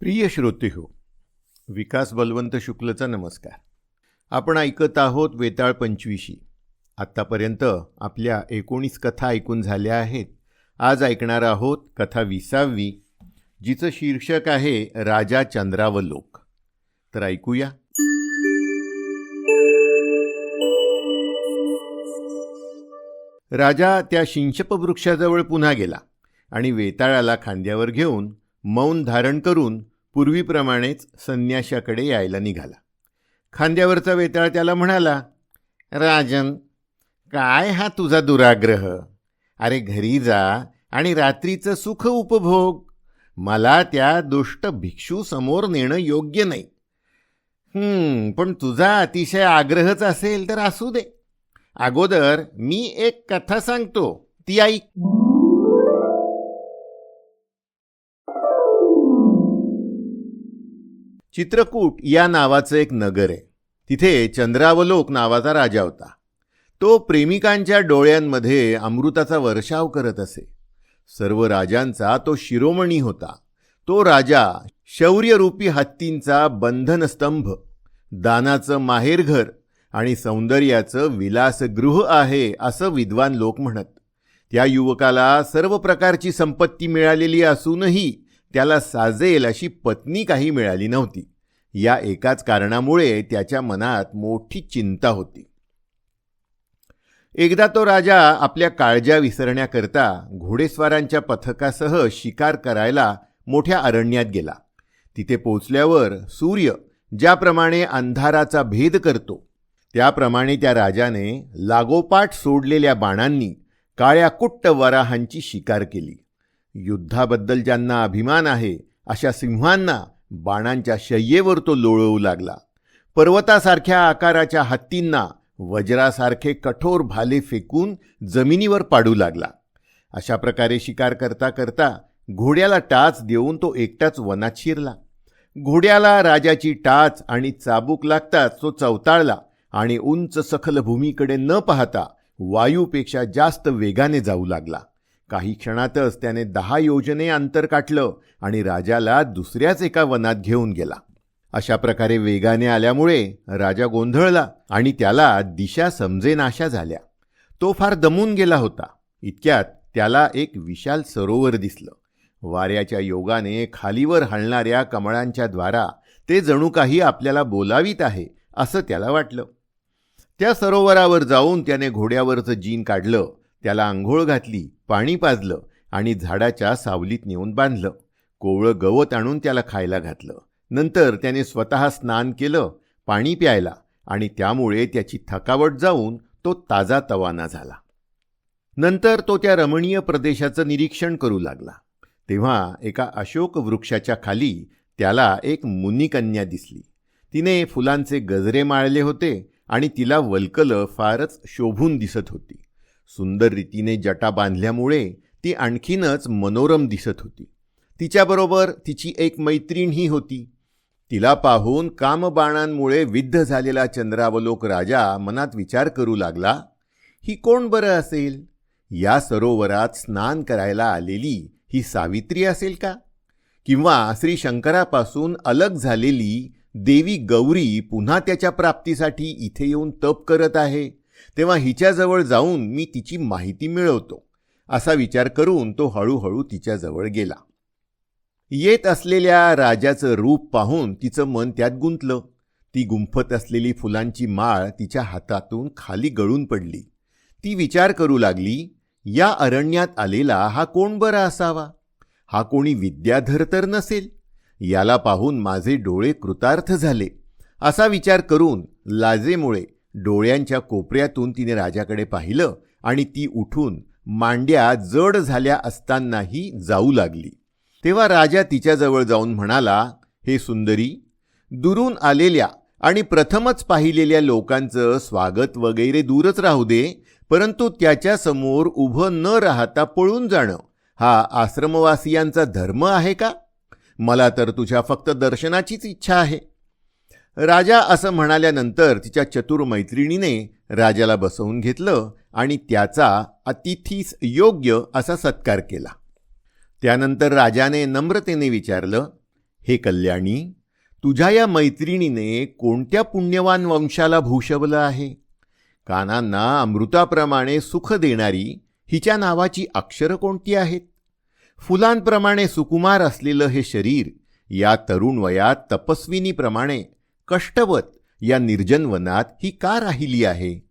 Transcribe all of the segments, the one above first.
प्रिय श्रोते हो विकास बलवंत शुक्लचा नमस्कार. आपण ऐकत आहोत वेताळ पंचवीशी. आत्तापर्यंत आपल्या एकोणीस कथा ऐकून झाल्या आहेत. आज ऐकणार आहोत कथा विसावी जिचं शीर्षक आहे राजा चंद्रावलोक. तर ऐकूया. राजा त्या शिंशप वृक्षाजवळ पुन्हा गेला आणि वेताळाला खांद्यावर घेऊन मौन धारण करून पूर्वीप्रमाणेच संन्याशाकडे यायला निघाला. खांद्यावरचा वेताळ त्याला म्हणाला राजन काय हा तुझा दुराग्रह? अरे घरी जा आणि रात्रीचं सुख उपभोग. मला त्या दुष्ट भिक्षू समोर नेणं योग्य नाही. पण तुझा अतिशय आग्रहच असेल तर असू दे. अगोदर मी एक कथा सांगतो. ती ऐक. चित्रकूट या नावाचं एक नगर आहे. तिथे चंद्रावलोक नावाचा राजा होता. तो प्रेमिकांच्या डोळ्यांमध्ये अमृताचा वर्षाव करत असे. सर्व राजांचा तो शिरोमणी होता. तो राजा शौर्यरूपी हत्तींचा बंधनस्तंभ दानाचं माहेरघर आणि सौंदर्याचं विलासगृह आहे असं विद्वान लोक म्हणत. त्या युवकाला सर्व प्रकारची संपत्ती मिळालेली असूनही त्याला साजेल अशी पत्नी काही मिळाली नव्हती. या एकाच कारणामुळे त्याच्या मनात मोठी चिंता होती. एकदा तो राजा आपल्या काळज्या विसरण्याकरता घोडेस्वारांच्या पथकासह शिकार करायला मोठ्या अरण्यात गेला. तिथे पोचल्यावर सूर्य ज्याप्रमाणे अंधाराचा भेद करतो त्याप्रमाणे त्या राजाने लागोपाठ सोडलेल्या बाणांनी काळ्या कुट्ट वराहांची शिकार केली. युद्धाबद्दल ज्यांना अभिमान आहे अशा सिंहांना बाणांच्या शय्येवर तो लोळवू लागला. पर्वतासारख्या आकाराच्या हत्तींना वज्रासारखे कठोर भाले फेकून जमिनीवर पाडू लागला. अशा प्रकारे शिकार करता करता घोड्याला टाच देऊन तो एकटाच वनात शिरला. घोड्याला राजाची टाच आणि चाबूक लागताच तो चवताळला आणि उंच सखल भूमीकडे न पाहता वायूपेक्षा जास्त वेगाने जाऊ लागला. काही क्षणातच त्याने दहा योजने अंतर काटलं आणि राजाला दुसऱ्याच एका वनात घेऊन गेला. अशा प्रकारे वेगाने आल्यामुळे राजा गोंधळला आणि त्याला दिशा समजेनाशा झाल्या. तो फार दमून गेला होता. इतक्यात त्याला एक विशाल सरोवर दिसलं. वाऱ्याच्या योगाने खालीवर हलणाऱ्या कमळांच्या द्वारा ते जणू काही आपल्याला बोलावीत आहे असं त्याला वाटलं. त्या सरोवरावर जाऊन त्याने घोड्यावरचं जीन काढलं त्याला आंघोळ घातली पाणी पाजलं आणि झाडाच्या सावलीत नेऊन बांधलं. कोवळं गवत आणून त्याला खायला घातलं. नंतर त्याने स्वतः स्नान केलं पाणी प्यायला आणि त्यामुळे त्याची थकावट जाऊन तो ताजा तवाना झाला. नंतर तो त्या रमणीय प्रदेशाचं निरीक्षण करू लागला. तेव्हा एका अशोक वृक्षाच्या खाली त्याला एक मुनिकन्या दिसली. तिने फुलांचे गजरे माळले होते आणि तिला वल्कलं फारच शोभून दिसत होती. सुंदर रीतीने जटा बांधल्यामुळे ती आणखीनच मनोरम दिसत होती. तिच्याबरोबर तिची एक मैत्रीणही होती. तिला पाहून कामबाणांमुळे विद्ध झालेला चंद्रावलोक राजा मनात विचार करू लागला ही कोण बरं असेल? या सरोवरात स्नान करायला आलेली ही सावित्री असेल का? किंवा श्री शंकरापासून अलग झालेली देवी गौरी पुन्हा त्याच्या प्राप्तीसाठी इथे येऊन तप करत आहे? तेव्हा हिच्याजवळ जाऊन मी तिची माहिती मिळवतो. असा विचार करून तो हळूहळू तिच्याजवळ गेला. येत असलेल्या राजाचं रूप पाहून तिचं मन त्यात गुंतलं. ती गुंफत असलेली फुलांची माळ तिच्या हातातून खाली गळून पडली. ती विचार करू लागली या अरण्यात आलेला हा कोण बरा असावा? हा कोणी विद्याधर तर नसेल? याला पाहून माझे डोळे कृतार्थ झाले. असा विचार करून लाजेमुळे डोळ्यांच्या कोपऱ्यातून तिने राजाकडे पाहिलं आणि ती उठून मांड्या जड झाल्या असतानाही जाऊ लागली. तेव्हा राजा तिच्याजवळ जाऊन म्हणाला हे सुंदरी दुरून आलेल्या आणि प्रथमच पाहिलेल्या लोकांचं स्वागत वगैरे दूरच राहू दे परंतु त्याच्यासमोर उभं न राहता पळून जाणं हा आश्रमवासियांचा धर्म आहे का? मला तर तुझ्या फक्त दर्शनाचीच इच्छा आहे. राजा असं म्हणाल्यानंतर तिच्या चतुर मैत्रिणीने राजाला बसवून घेतलं आणि त्याचा अतिथीस योग्य असा सत्कार केला. त्यानंतर राजाने नम्रतेने विचारलं हे कल्याणी तुझ्या या मैत्रिणीने कोणत्या पुण्यवान वंशाला भूषवलं आहे? कानांना अमृताप्रमाणे सुख देणारी हिच्या नावाची अक्षरं कोणती आहेत? फुलांप्रमाणे सुकुमार असलेलं हे शरीर या तरुण वयात तपस्विनीप्रमाणे कष्टवत या निर्जन वनात ही का राहिली आहे?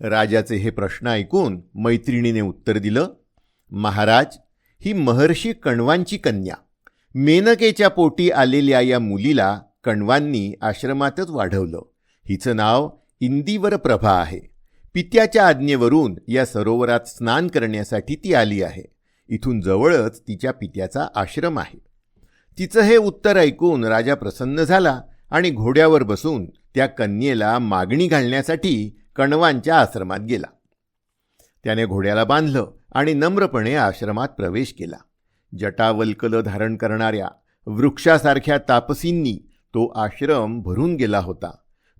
राजाचे हे प्रश्न ऐकून मैत्रिणीने उत्तर दिलं महाराज ही महर्षी कण्वांची कन्या. मेनकेच्या पोटी आलेल्या या मुलीला कण्वांनी आश्रमातच वाढवलं. हिचं नाव इंदिवर प्रभा आहे. पित्याच्या आज्ञेवरून या सरोवरात स्नान करण्यासाठी ती आली आहे. इथून जवळच तिच्या पित्याचा आश्रम आहे. तिचं हे उत्तर ऐकून राजा प्रसन्न झाला. आणि घोड्यावर बसून त्या कन्येला मागणी घालण्यासाठी कणवांच्या आश्रमात गेला. त्याने घोड्याला बांधलं आणि नम्रपणे आश्रमात प्रवेश केला. जटावल्कल धारण करणाऱ्या वृक्षासारख्या तापसींनी तो आश्रम भरून गेला होता.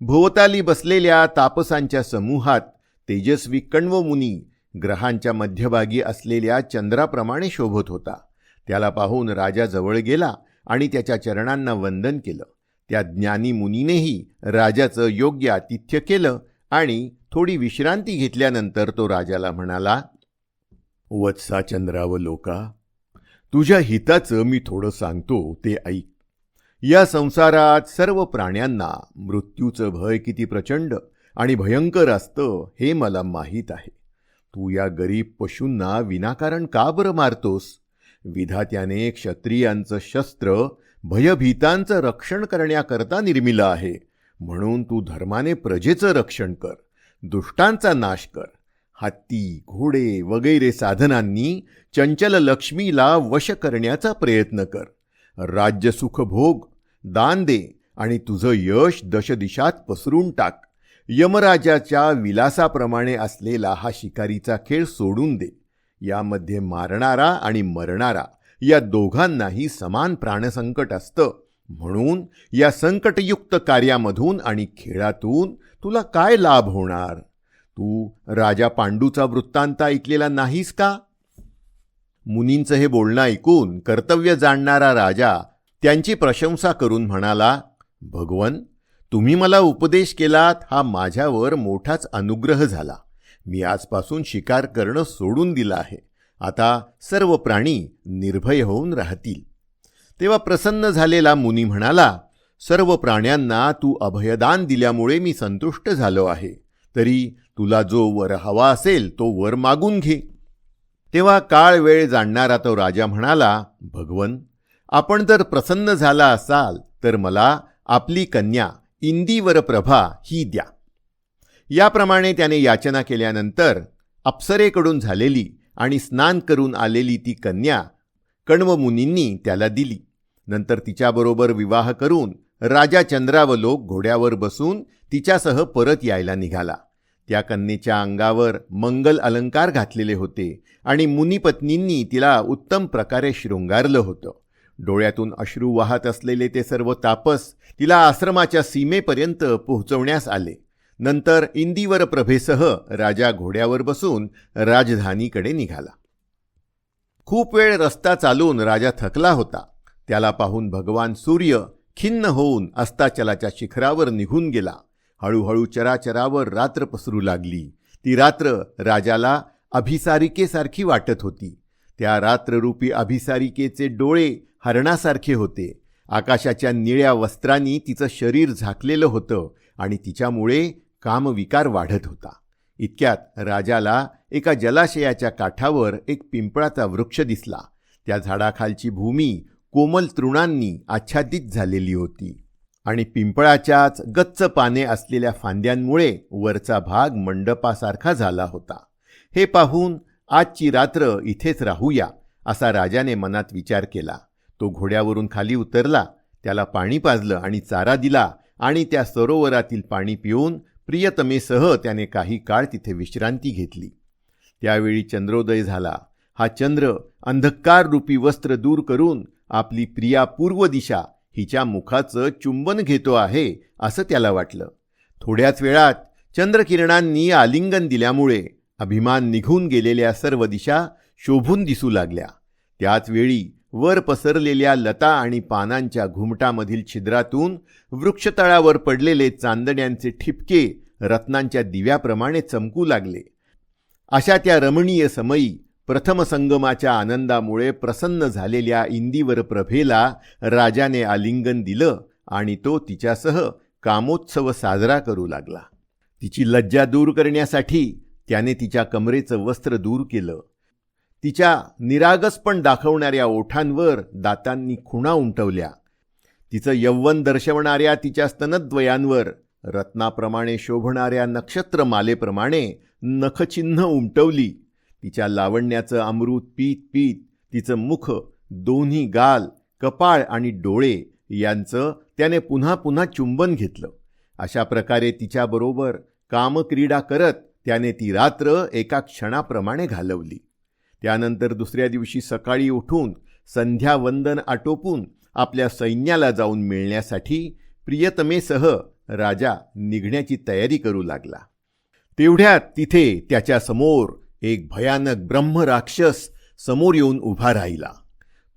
भोवताली बसलेल्या तापसांच्या समूहात तेजस्वी कण्वमुनी ग्रहांच्या मध्यभागी असलेल्या चंद्राप्रमाणे शोभत होता. त्याला पाहून राजा जवळ गेला आणि त्याच्या चरणांना वंदन केलं. त्या ज्ञानी मुनीनेही राजाचं योग्य आतिथ्य केलं आणि थोडी विश्रांती घेतल्यानंतर तो राजाला म्हणाला वत्सा चंद्रावलोका तुझ्या हिताचं मी थोडं सांगतो ते ऐक. या संसारात सर्व प्राण्यांना मृत्यूचं भय किती प्रचंड आणि भयंकर असतं हे मला माहीत आहे. तू या गरीब पशूंना विनाकारण का बरं मारतोस? विधात्याने क्षत्रियांचं शस्त्र भयभीतांचं रक्षण करण्याकरता निर्मिलं आहे. म्हणून तू धर्माने प्रजेचं रक्षण कर दुष्टांचा नाश कर. हत्ती घोडे वगैरे साधनांनी चंचल लक्ष्मीला वश करण्याचा प्रयत्न कर. राज्य भोग दान दे आणि तुझं यश दशदिशात पसरून टाक. यमराजाच्या विलासाप्रमाणे असलेला हा शिकारीचा खेळ सोडून दे. यामध्ये मारणारा आणि मरणारा या दोघांनाही समान प्राणसंकट असतं. म्हणून या संकटयुक्त कार्यामधून आणि खेळातून तुला काय लाभ होणार? तू राजा पांडूचा वृत्तांत ऐकलेला नाहीस का? मुनींचं हे बोलणं ऐकून कर्तव्य जाणणारा राजा त्यांची प्रशंसा करून म्हणाला भगवन तुम्ही मला उपदेश केलात हा माझ्यावर मोठाच अनुग्रह झाला. मी आजपासून शिकार करणं सोडून दिलं आहे. आता सर्व प्राणी निर्भय होऊन राहतील. तेव्हा प्रसन्न झालेला मुनी म्हणाला सर्व प्राण्यांना तू अभयदान दिल्यामुळे मी संतुष्ट झालो आहे. तरी तुला जो वर हवा असेल तो वर मागून घे. तेव्हा काळ वेळ जाणणारा तो राजा म्हणाला भगवन आपण जर प्रसन्न झाला असाल तर मला आपली कन्या इंदीवर प्रभा ही द्या. याप्रमाणे त्याने याचना केल्यानंतर अप्सरेकडून झालेली आणि स्नान करून आलेली ती कन्या कण्वमुनींनी त्याला दिली. नंतर तिच्याबरोबर विवाह करून राजा चंद्रावलोक घोड्यावर बसून तिच्यासह परत यायला निघाला. त्या कन्येच्या अंगावर मंगल अलंकार घातलेले होते आणि मुनिपत्नींनी तिला उत्तम प्रकारे शृंगारलं होतं. डोळ्यातून अश्रू वाहत असलेले ते सर्व तापस तिला आश्रमाच्या सीमेपर्यंत पोहोचवण्यास आले. नंतर इंदीवर प्रभेसह राजा घोड्यावर बसून राजधानीकडे निघाला. खूप वेळ रस्ता चालून राजा थकला होता. त्याला पाहून भगवान सूर्य खिन्न होऊन अस्ताचलाच्या शिखरावर निघून गेला. हळूहळू चराचरावर रात्र पसरू लागली. ती रात्र राजाला अभिसारिकेसारखी वाटत होती. त्या रात्ररूपी अभिसारिकेचे डोळे हरणासारखे होते. आकाशाच्या निळ्या वस्त्रांनी तिचं शरीर झाकलेलं होतं आणि तिच्यामुळे कामविकार वाढत होता. इतक्यात राजाला एका जलाशयाच्या काठावर एक पिंपळाचा वृक्ष दिसला. त्या झाडाखालची भूमी कोमल तृणांनी आच्छादित झालेली होती आणि पिंपळाच्याच गच्च पाने असलेल्या फांद्यांमुळे वरचा भाग मंडपासारखा झाला होता. हे पाहून आजची रात्र इथेच राहूया असा राजाने मनात विचार केला. तो घोड्यावरून खाली उतरला त्याला पाणी पाजलं आणि चारा दिला आणि त्या सरोवरातील पाणी पिऊन प्रियतमेसह त्याने काही काळ तिथे विश्रांती घेतली. त्यावेळी चंद्रोदय झाला. हा चंद्र अंधकार रूपी वस्त्र दूर करून आपली प्रिया पूर्व दिशा हिच्या मुखाचं चुंबन घेतो आहे असं त्याला वाटलं. थोड्याच वेळात चंद्रकिरणांनी आलिंगन दिल्यामुळे अभिमान निघून गेलेल्या सर्व दिशा शोभून दिसू लागल्या. त्याच वेळी वर पसरलेल्या लता आणि पानांच्या घुमटामधील छिद्रातून वृक्षतळावर पडलेले चांदण्यांचे ठिपके रत्नांच्या दिव्याप्रमाणे चमकू लागले. अशा त्या रमणीय समयी प्रथम संगमाच्या आनंदामुळे प्रसन्न झालेल्या इंदीवर प्रभेला राजाने आलिंगन दिलं आणि तो तिच्यासह कामोत्सव साजरा करू लागला. तिची लज्जा दूर करण्यासाठी त्याने तिच्या कमरेचं वस्त्र दूर केलं. तिच्या निरागसपण दाखवणाऱ्या ओठांवर दातांनी खुणा उमटवल्या. तिचं यौवन दर्शवणाऱ्या तिच्या स्तनद्वयांवर रत्नाप्रमाणे शोभणाऱ्या नक्षत्रमालेप्रमाणे नखचिन्ह उमटवली. तिच्या लावण्याचं अमृत पीत पीत तिचं मुख दोन्ही गाल कपाळ आणि डोळे यांचं त्याने पुन्हा पुन्हा चुंबन घेतलं. अशा प्रकारे तिच्याबरोबर कामक्रीडा करत त्याने ती रात्र एका क्षणाप्रमाणे घालवली. त्यानंतर दुसऱ्या दिवशी सकाळी उठून संध्यावंदन आटोपून आपल्या सैन्याला जाऊन मिळण्यासाठी प्रियतमेसह राजा निघण्याची तयारी करू लागला. तेवढ्यात तिथे त्याच्यासमोर एक भयानक ब्रह्मराक्षस समोर येऊन उभा राहिला.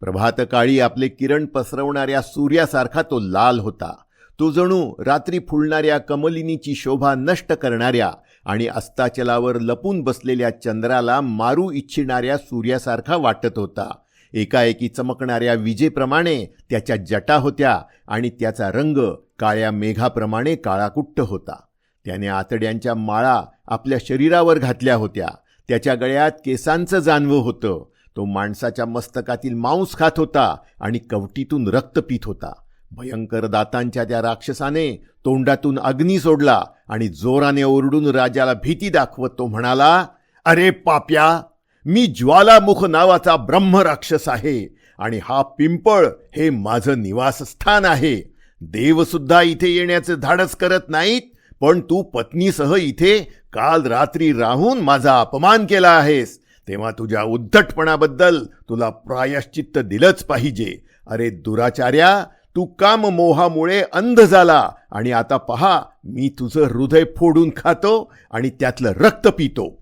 प्रभातकाळी आपले किरण पसरवणाऱ्या सूर्यासारखा तो लाल होता. तो जणू रात्री फुलणाऱ्या कमलिनीची शोभा नष्ट करणाऱ्या आणि अस्ताचलावर लपून बसलेल्या चंद्राला मारू इच्छिणाऱ्या सूर्यासारखा वाटत होता. एकाएकी चमकणाऱ्या विजेप्रमाणे त्याच्या जटा होत्या आणि त्याचा रंग काळ्या मेघाप्रमाणे काळाकुट्ट होता. त्याने आतड्यांच्या माळा आपल्या शरीरावर घातल्या होत्या. त्याच्या गळ्यात केसांचं जानवं होतं. तो माणसाच्या मस्तकातील मांस खात होता आणि कवटीतून रक्त पित होता. भयंकर दातांच्या त्या राक्षसाने तोंडातून अग्नी सोडला आणि जोराने ओरडून राजाला भीती दाखवत तो म्हणाला अरे पाप्या मी ज्वालामुख नावाचा ब्रह्मराक्षस आहे आणि हा पिंपळ हे माझं निवासस्थान आहे. देवसुद्धा इथे येण्याचे धाडस करत नाहीत पण तू पत्नीसह इथे काल रात्री राहून माझा अपमान केला आहेस. तेव्हा तुझ्या उद्धटपणाबद्दल तुला प्रायश्चित्त दिलंच पाहिजे. अरे दुराचार्या तू काम मोहामुळे अंध झाला आणि आता पहा मी तुझं हृदय फोडून खातो आणि त्यातलं रक्त पितो.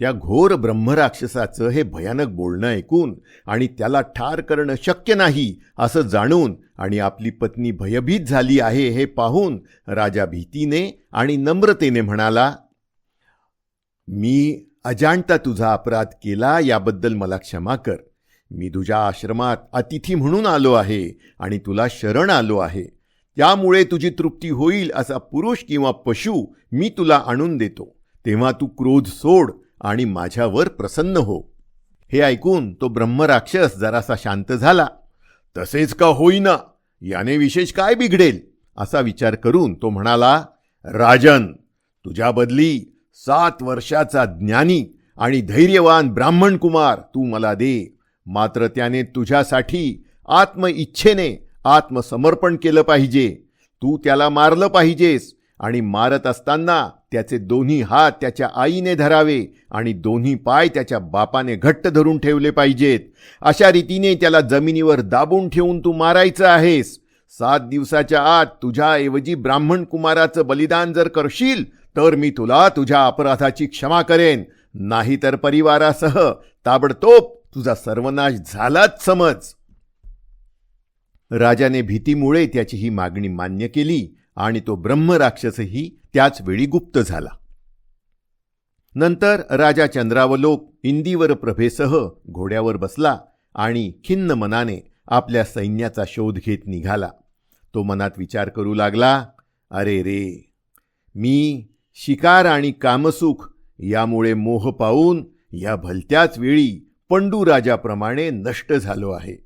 त्या घोर ब्रह्मराक्षसाचं हे भयानक बोलणं ऐकून आणि त्याला ठार करणं शक्य नाही असं जाणून आणि आपली पत्नी भयभीत झाली आहे हे पाहून राजा भीतीने आणि नम्रतेने म्हणाला मी अजाणता तुझा अपराध केला याबद्दल मला क्षमा कर. मी तुझ्या आश्रमात अतिथी म्हणून आलो आहे आणि तुला शरण आलो आहे. त्यामुळे तुझी तृप्ती होईल असा पुरुष किंवा पशु मी तुला आणून देतो. तेव्हा तू क्रोध सोड आणि माझ्यावर प्रसन्न हो. हे ऐकून तो ब्रह्मराक्षस जरासा शांत झाला. तसेच का होईना? याने विशेष काय बिघडेल? असा विचार करून तो म्हणाला राजन तुझ्या बदली सात वर्षाचा ज्ञानी आणि धैर्यवान ब्राह्मण कुमार तू मला दे. मात्र त्याने तुझ्यासाठी आत्मइच्छेने आत्मसमर्पण केलं पाहिजे. तू त्याला मारलं पाहिजेस आणि मारत असताना त्याचे दोन्ही हात त्याच्या आईने धरावे आणि दोन्ही पाय त्याच्या बापाने घट्ट धरून ठेवले पाहिजेत. अशा रीतीने त्याला जमिनीवर दाबून ठेवून तू मारायचं आहेस. सात दिवसाच्या आत तुझ्याऐवजी ब्राह्मण कुमाराचं बलिदान जर करशील तर मी तुला तुझ्या अपराधाची क्षमा करेन. नाहीतर परिवारासह ताबडतोब तुझा सर्वनाश झालाच समज. राजाने भीतीमुळे त्याची ही मागणी मान्य केली आणि तो ब्रह्मराक्षसही त्याच वेळी गुप्त झाला. नंतर राजा चंद्रावलोक इंदीवर प्रभेसह घोड्यावर बसला आणि खिन्न मनाने आपल्या सैन्याचा शोध घेत निघाला. तो मनात विचार करू लागला अरे रे मी शिकार आणि कामसुख यामुळे मोह पाहून या भलत्याच वेळी पंडू राजाप्रमाणे नष्ट झालो आहे.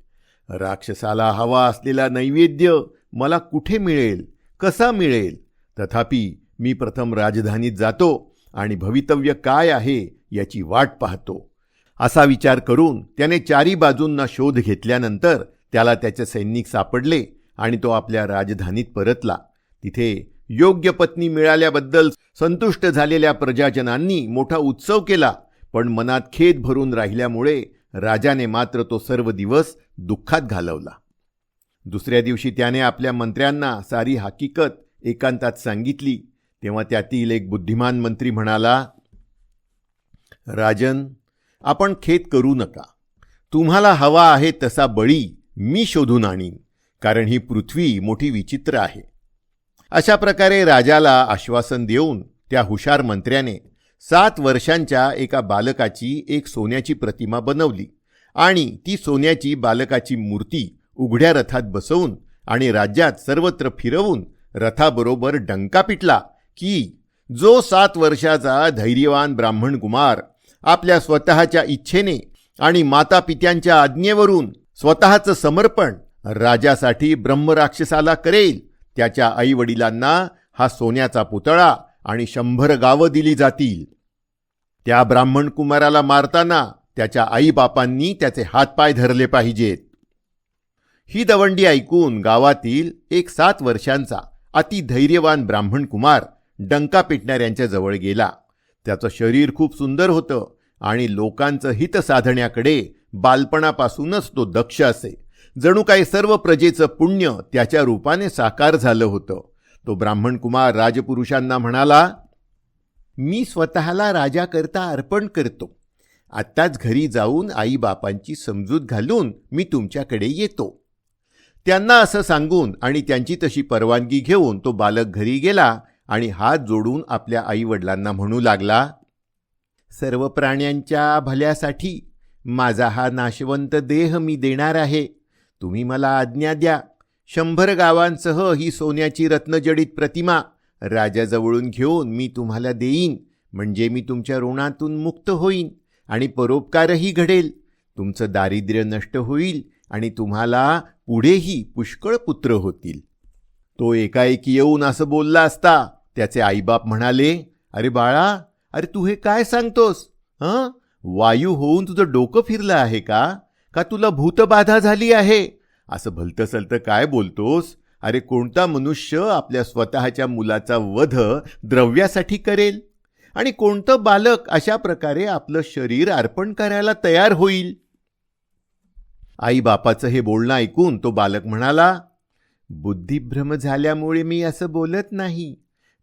राक्षसाला हवा असलेला नैवेद्य मला कुठे मिळेल? कसा मिळेल? तथापि मी प्रथम राजधानीत जातो आणि भवितव्य काय आहे याची वाट पाहतो. असा विचार करून त्याने चारी बाजूंना शोध घेतल्यानंतर त्याला त्याचे सैनिक सापडले आणि तो आपल्या राजधानीत परतला. तिथे योग्य पत्नी मिळाल्याबद्दल संतुष्ट झालेल्या प्रजाजनांनी मोठा उत्सव केला पण मनात खेद भरून राहिल्यामुळे राजाने मात्र तो सर्व दिवस दुःखात घालवला. दुसऱ्या दिवशी त्याने आपल्या मंत्र्यांना सारी हकीकत एकांतात सांगितली. तेव्हा त्यातील एक बुद्धिमान मंत्री म्हणाला राजन आपण खेद करू नका. तुम्हाला हवा आहे तसा बळी मी शोधून आणीन कारण ही पृथ्वी मोठी विचित्र आहे. अशा प्रकारे राजाला आश्वासन देऊन त्या हुशार मंत्र्याने सात वर्षांच्या एका बालकाची एक सोन्याची प्रतिमा बनवली आणि ती सोन्याची बालकाची मूर्ती उघड्या रथात बसवून आणि राज्यात सर्वत्र फिरवून रथाबरोबर डंका पिटला की जो सात वर्षाचा धैर्यवान ब्राह्मण कुमार आपल्या स्वतःच्या इच्छेने आणि मातापित्यांच्या आज्ञेवरून स्वतःचं समर्पण राजासाठी ब्रह्मराक्षसाला करेल त्याच्या आईवडिलांना हा सोन्याचा पुतळा आणि शंभर गावं दिली जातील. त्या ब्राह्मण कुमाराला मारताना त्याच्या आईबापांनी त्याचे हातपाय धरले पाहिजेत. ही दवंडी ऐकून गावातील एक सात वर्षांचा अति धैर्यवान ब्राह्मण कुमार डंका पिटणाऱ्यांच्या जवळ गेला. त्याचं शरीर खूप सुंदर होतं आणि लोकांचं हित साधण्याकडे बालपणापासूनच तो दक्ष असे. जणू काही सर्व प्रजेचं पुण्य त्याच्या रूपाने साकार झालं होतं. तो ब्राह्मण कुमार राजपुरुषांना म्हणाला मी स्वतःला राजाकरता अर्पण करतो. आत्ताच घरी जाऊन आईबापांची समजूत घालून मी तुमच्याकडे येतो. त्यांना असं सांगून आणि त्यांची तशी परवानगी घेऊन तो बालक घरी गेला आणि हात जोडून आपल्या आईवडिलांना म्हणू लागला सर्व प्राण्यांच्या भल्यासाठी माझा हा नाशवंत देह मी देणार आहे. तुम्ही मला आज्ञा द्या. शंभर गावांसह ही सोन्याची रत्नजडित प्रतिमा राजाजवळून घेऊन मी तुम्हाला देईन. म्हणजे मी तुमच्या ऋणातून मुक्त होईन आणि परोपकारही घडेल. तुमचं दारिद्र्य नष्ट होईल आणि तुम्हाला पुढेही पुष्कळ पुत्र होतील. तो एकाएकी येऊन असं बोलला असता त्याचे आईबाप म्हणाले अरे बाळा अरे तू हे काय सांगतोस? हं? वायू होऊन तुझं डोकं फिरलं आहे का? का तुला भूतबाधा झाली आहे? असं भलतं सलतं काय बोलतोस? अरे कोणता मनुष्य आपल्या स्वतःच्या मुलाचा वध द्रव्यासाठी करेल? आणि कोणतं बालक अशा प्रकारे आपलं शरीर अर्पण करायला तयार होईल? आई बापाचं हे बोलणं ऐकून तो बालक म्हणाला बुद्धिभ्रम झाल्यामुळे मी असं बोलत नाही.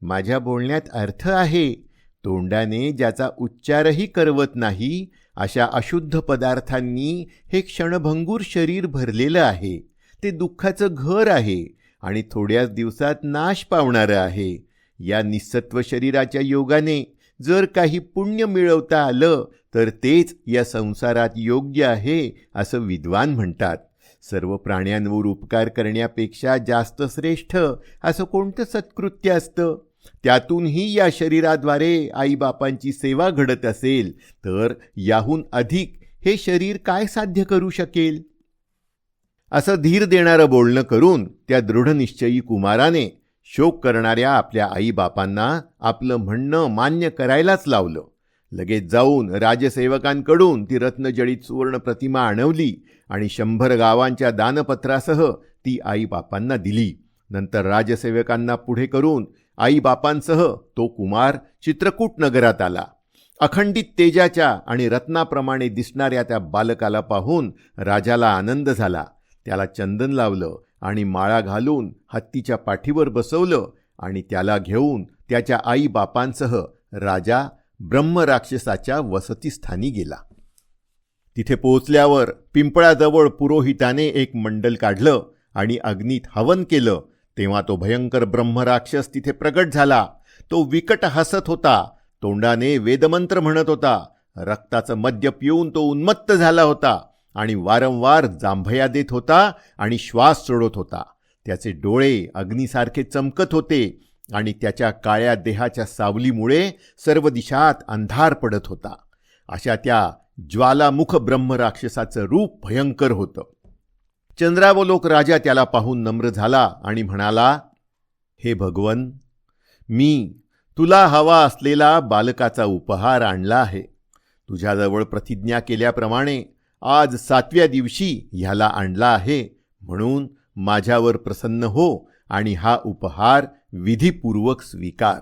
माझ्या बोलण्यात अर्थ आहे. तोंडाने ज्याचा उच्चारही करवत नाही अशा अशुद्ध पदार्थांनी हे क्षणभंगूर शरीर भरलेलं आहे. ते दुःखाचं घर आहे आणि थोड्याच दिवसात नाश पावणारं आहे. या निसत्व शरीराच्या योगाने जर काही पुण्य मिळवता आलं तर तेच या संसारात योग्य आहे असं विद्वान म्हणतात. सर्व प्राण्यांवर उपकार करण्यापेक्षा जास्त श्रेष्ठ असं कोणतं सत्कृत्य असतं? त्यातूनही या शरीराद्वारे आईबापांची सेवा घडत असेल तर याहून अधिक हे शरीर काय साध्य करू शकेल? असं धीर देणारं बोलणं करून त्या दृढनिश्चयी कुमाराने शोक करणाऱ्या आपल्या आईबापांना आपलं म्हणणं मान्य करायलाच लावलं. लगेच जाऊन राजसेवकांकडून ती रत्नजडित सुवर्ण प्रतिमा आणवली आणि शंभर गावांच्या दानपत्रासह ती आईबापांना दिली. नंतर राजसेवकांना पुढे करून आईबापांसह तो कुमार चित्रकूट नगरात आला. अखंडित तेजाच्या आणि रत्नाप्रमाणे दिसणाऱ्या त्या बालकाला पाहून राजाला आनंद झाला. त्याला चंदन लावलं आणि माळा घालून हत्तीच्या पाठीवर बसवलं आणि त्याला घेऊन त्याच्या आईबापांसह राजा ब्रह्मराक्षसाच्या वसतिस्थानी गेला. तिथे पोहोचल्यावर पिंपळाजवळ पुरोहिताने एक मंडल काढलं आणि अग्नीत हवन केलं तेव्हा तो भयंकर ब्रह्मराक्षस तिथे प्रगट झाला. तो विकट हसत होता. तोंडाने वेदमंत्र म्हणत होता. रक्ताचं मद्य पिऊन तो उन्मत्त झाला होता आणि वारंवार जांभया देत होता आणि श्वास सोडत होता. त्याचे डोळे अग्नीसारखे चमकत होते आणि त्याच्या काळ्या देहाच्या सावलीमुळे सर्व दिशात अंधार पडत होता. अशा त्या ज्वालामुख ब्रह्मराक्षसाचं रूप भयंकर होतं. चंद्रावलोक राजा त्याला पाहून नम्र झाला आणि म्हणाला हे भगवन मी तुला हवा असलेला बालकाचा उपहार आणला आहे. तुझ्याजवळ प्रतिज्ञा केल्याप्रमाणे आज सातव्या दिवशी ह्याला आणला आहे. म्हणून माझ्यावर प्रसन्न हो आणि हा उपहार विधीपूर्वक स्वीकार.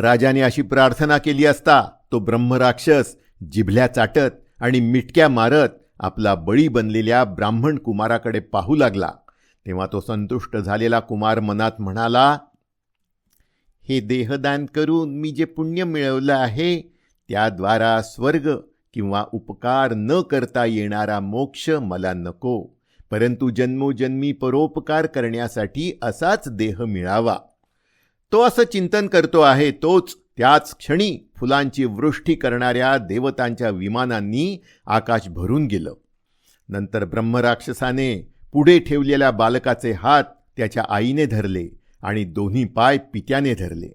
राजाने अशी प्रार्थना केली असता तो ब्रह्मराक्षस जिभल्या चाटत आणि मिटक्या मारत आपला बळी बनलेल्या ब्राह्मण कुमाराकडे पाहू लागला. तेव्हा तो संतुष्ट झालेला कुमार मनात म्हणाला हे देहदान करून मी जे पुण्य मिळवलं आहे त्याद्वारा स्वर्ग किंवा उपकार न करता येणारा मोक्ष मला नको. परंतु जन्मोजन्मी परोपकार करण्यासाठी असाच देह मिळावा. तो असं चिंतन करतो आहे तोच त्याच क्षणी फुलांची वृष्टी करणाऱ्या देवतांच्या विमानांनी आकाश भरून गेलं. नंतर ब्रह्मराक्षसाने पुढे ठेवलेल्या बालकाचे हात त्याच्या आईने धरले आणि दोन्ही पाय पित्याने धरले.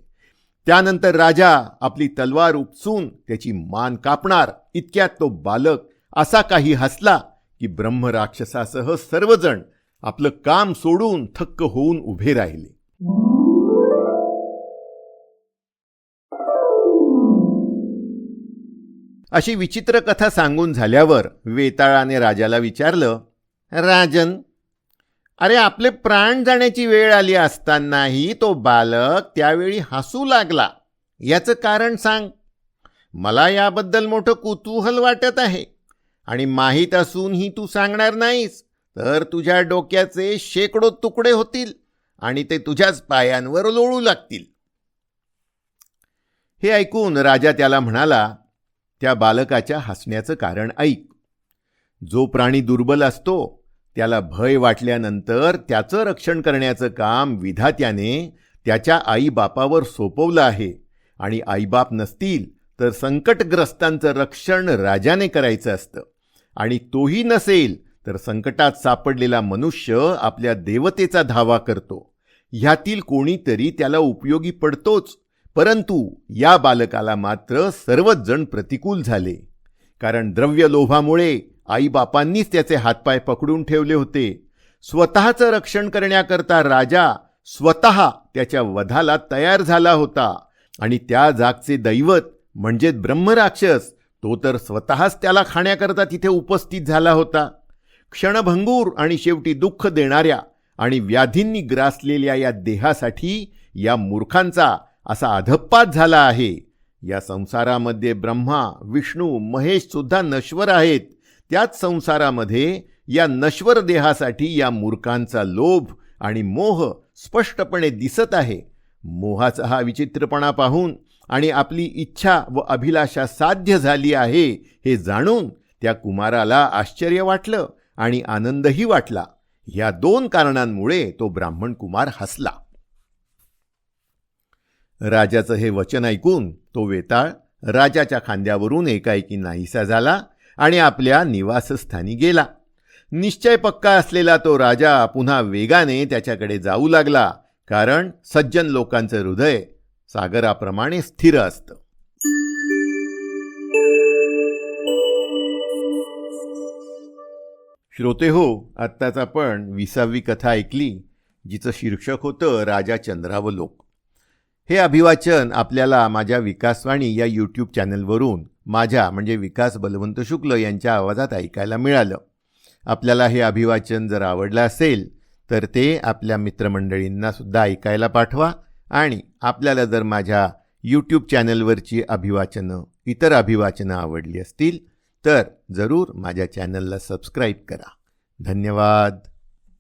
त्यानंतर राजा आपली तलवार उपसून त्याची मान कापणार इतक्यात तो बालक असा काही हसला की ब्रह्मराक्षसासह सर्वजण आपलं काम सोडून थक्क होऊन उभे राहिले. अशी विचित्र कथा सांगून झाल्यावर वेताळाने राजाला विचारलं राजन अरे आपले प्राण जाण्याची वेळ आली असतानाही तो बालक त्यावेळी हसू लागला. याचं कारण सांग. मला याबद्दल मोठं कुतूहल वाटत आहे आणि माहीत असूनही तू सांगणार नाहीस. तर तुझ्या डोक्याचे शेकडो तुकडे होतील आणि ते तुझ्याच पायांवर लोळू लागतील. हे ऐकून राजा त्याला म्हणाला त्या बालकाच्या हसण्याचं कारण ऐक. जो प्राणी दुर्बल असतो त्याला भय वाटल्यानंतर त्याचं रक्षण करण्याचं काम विधात्याने त्याच्या आईबापावर सोपवलं आहे. आणि आईबाप नसतील तर संकटग्रस्तांचं रक्षण राजाने करायचं असतं. आणि तोही नसेल तर संकटात सापडलेला मनुष्य आपल्या देवतेचा धावा करतो. ह्यातील कोणीतरी त्याला उपयोगी पडतोच. परंतु या बालकाला मात्र सर्वच जण प्रतिकूल झाले. कारण द्रव्य लोभामुळे आईबापांनीच त्याचे हातपाय पकडून ठेवले होते. स्वतःचं रक्षण करण्याकरता राजा स्वतः त्याच्या वधाला तयार झाला होता. आणि त्या जागचे दैवत म्हणजे ब्रह्मराक्षस तो तर स्वतःच त्याला खाण्याकरता तिथे उपस्थित झाला होता. क्षणभंगूर आणि शेवटी दुःख देणाऱ्या आणि व्याधींनी ग्रासलेल्या या देहासाठी या मूर्खांचा असा अधप्पात झाला आहे. या संसारामध्ये ब्रह्मा विष्णू महेश सुद्धा नश्वर आहेत. त्याच संसारामध्ये या नश्वर देहासाठी या मूर्खांचा लोभ आणि मोह स्पष्टपणे दिसत आहे. मोहाचा हा विचित्रपणा पाहून आणि आपली इच्छा व अभिलाषा साध्य झाली आहे हे जाणून त्या कुमाराला आश्चर्य वाटलं आणि आनंदही वाटला. या दोन कारणांमुळे तो ब्राह्मण कुमार हसला. राजाचं हे वचन ऐकून तो वेताळ राजाच्या खांद्यावरून एकाएकी नाहीसा झाला आणि आपल्या निवासस्थानी गेला. निश्चय पक्का असलेला तो राजा पुन्हा वेगाने त्याच्याकडे जाऊ लागला कारण सज्जन लोकांचं हृदय सागराप्रमाणे स्थिर असतं. श्रोते हो आत्ताच आपण विसावी कथा ऐकली जिचं शीर्षक होतं राजा चंद्रावलोक. हे अभिवाचन आपल्याला माझ्या विकासवाणी या यूट्यूब चॅनलवरून माझ्या म्हणजे विकास बलवंत शुक्ल यांच्या आवाजात ऐकायला मिळालं. आपल्याला हे अभिवाचन जर आवडलं असेल तर ते आपल्या मित्रमंडळींना सुद्धा ऐकायला पाठवा आणि आपल्याला जर माझ्या यूट्यूब चॅनलवरची अभिवाचनं इतर अभिवाचनं आवडली असतील तर जरूर माझ्या चॅनलला सबस्क्राईब करा. धन्यवाद.